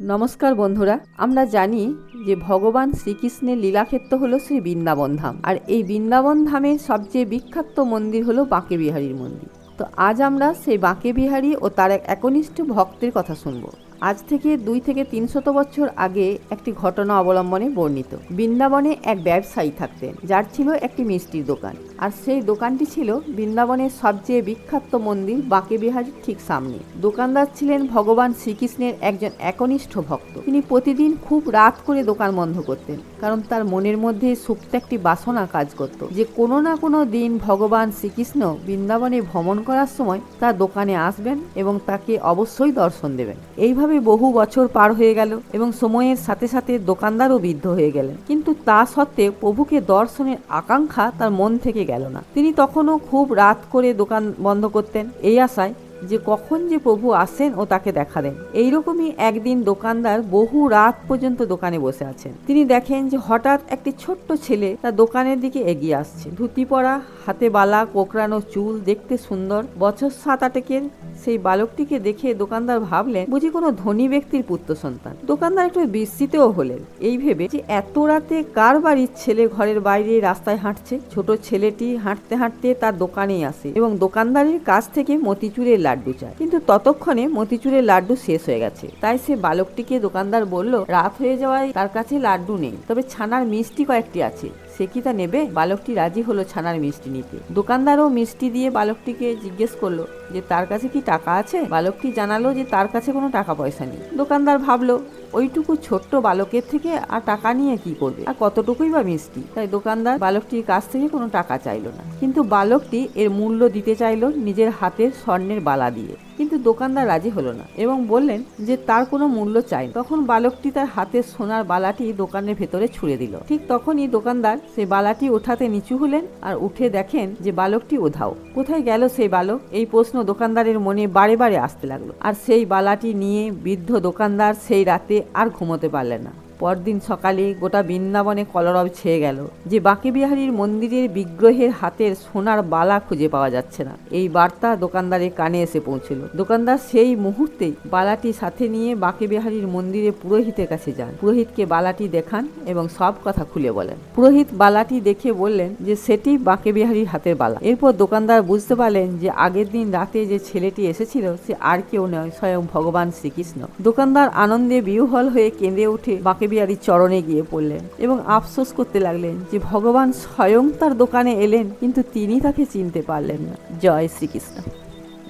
নমস্কার বন্ধুরা, আমরা জানি যে ভগবান শ্রীকৃষ্ণের লীলাক্ষেত্র হল শ্রী বৃন্দাবন ধাম। আর এই বৃন্দাবন ধামের সবচেয়ে বিখ্যাত মন্দির হলো বাঁকে বিহারীর মন্দির। তো আজ আমরা সেই বাঁকে বিহারী ও তার এক একনিষ্ঠ ভক্তের কথা শুনব। আজ থেকে দুই থেকে তিনশত বছর আগে একটি ঘটনা অবলম্বনে বর্ণিত। বৃন্দাবনে এক ব্যবসায়ী থাকতেন, যার ছিল একটি মিষ্টির দোকান। আর সেই দোকানটি ছিল বৃন্দাবনের সবচেয়ে বিখ্যাত মন্দির বাঁকে বিহারীর ঠিক সামনে। দোকানদার ছিলেন ভগবান শ্রীকৃষ্ণের একজন একনিষ্ঠ ভক্ত। তিনি প্রতিদিন খুব রাত করে দোকান বন্ধ করতেন, কারণ তার মনের মধ্যে সুপ্ত একটি বাসনা কাজ করত। যে কোনো না কোনো দিন ভগবান শ্রীকৃষ্ণ বৃন্দাবনে ভ্রমণ করার সময় তার দোকানে আসবেন এবং তাকে অবশ্যই দর্শন দেবেন। এইভাবে বহু বছর পার হয়ে গেল এবং সময়ের সাথে সাথে দোকানদারও বৃদ্ধ হয়ে গেলেন। কিন্তু তা সত্ত্বেও প্রভুকে দর্শনের আকাঙ্ক্ষা তার মন থেকে গেল না। তিনি তখনও খুব রাত করে দোকান বন্ধ করতেন। এই আশায় যে কখন যে প্রভু আসেন ও তাকে দেখা দেন এইরকমই একদিন দোকানদার বহু রাত পর্যন্ত দোকানে বসে আছেন। তিনি দেখেন যে হঠাৎ একটি ছোট্ট ছেলে তার দোকানের দিকে এগিয়ে আসছে। ধুতি পরা, হাতে বালা, কোকড়ানো চুল দেখতে সুন্দর। বছর সাত আটেকের সেই বালকটিকে দেখে দোকানদার ভাবলেন, বুঝি কোনো ধনী ব্যক্তির পুত্র সন্তান? দোকানদার একটু বিস্মিতও হলেন। এই ভেবে যে এত রাতে কার বাড়ির ছেলে ঘরের বাইরে রাস্তায় হাঁটছে? ছোট ছেলেটি হাঁটতে হাঁটতে তার দোকানেই আসে এবং দোকানদারের কাছ থেকে মতিচুরের লাড্ডু চায়। কিন্তু ততক্ষণে মতিচুরের লাড্ডু শেষ হয়ে গেছে। তাই সে বালকটিকে দোকানদার বলল, রাত হয়ে যাওয়ায় তার কাছে লাড্ডু নেই। তবে ছানার মিষ্টি কয়েকটি আছে। সে কি তা নেবে? বালকটি রাজি হলো ছানার মিষ্টি নিতে। দোকানদারও মিষ্টি দিয়ে বালকটিকে জিজ্ঞেস করল যে, তার কাছে কি টাকা আছে? বালকটি জানালো যে, তার কাছে কোনো টাকা পয়সা নেই। দোকানদার ভাবলো, ওইটুকু ছোট্ট বালকের থেকে আর টাকা নিয়ে কি করবে? আর কতটুকুই বা মিষ্টি? তাই দোকানদার বালকটির কাছ থেকে কোনো টাকা চাইলো না। কিন্তু বালকটি এর মূল্য দিতে চাইলো নিজের হাতের স্বর্ণের বালা দিয়ে। কিন্তু দোকানদার রাজি হলো না এবং বললেন যে, তার কোনো মূল্য চাই তখন বালকটি তার হাতের সোনার বালাটি দোকানের ভেতরে ছুড়ে দিল। ঠিক তখনই দোকানদার সেই বালাটি ওঠাতে নিচু হলেন আর উঠে দেখেন যে বালকটি ওধাও কোথায় গেল সেই বালক? এই প্রশ্ন দোকানদারের মনে বারে বারে আসতে লাগল। আর সেই বালাটি নিয়ে বৃদ্ধ দোকানদার সেই রাতে আর ঘুমোতে পারলেন না। পরদিন সকালে গোটা বৃন্দাবনে কলরব ছেয়ে গেল যে বাঁকে বিহারীর মন্দিরের বিগ্রহের হাতের সোনার বালা খুঁজে পাওয়া যাচ্ছে না। এই বার্তা দোকানদারের কানে এসে পৌঁছল। দোকানদার সেই মুহূর্তেই বালাটি সাথে নিয়ে বাঁকে বিহারীর মন্দিরে পুরোহিতের কাছে যান। পুরোহিতকে বালাটি দেখান এবং সব কথা খুলে বলেন। পুরোহিত বালাটি দেখে বললেন যে সেটি বাঁকে বিহারীর হাতের বালা। এরপর দোকানদার বুঝতে পারলেন যে আগের দিন রাতে যে ছেলেটি এসেছিল সে আর কেউ নয়, স্বয়ং ভগবান শ্রীকৃষ্ণ। দোকানদার আনন্দে বিহ্বল হয়ে কেঁদে উঠে বাঁকে বিহারীর চরণে গিয়ে পড়লেন এবং আফসোস করতে লাগলেন যে ভগবান স্বয়ং তার দোকানে এলেন, কিন্তু তিনি তাকে চিনতে পারলেন না। জয় শ্রীকৃষ্ণ।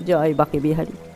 জয় বাকে বিহারী।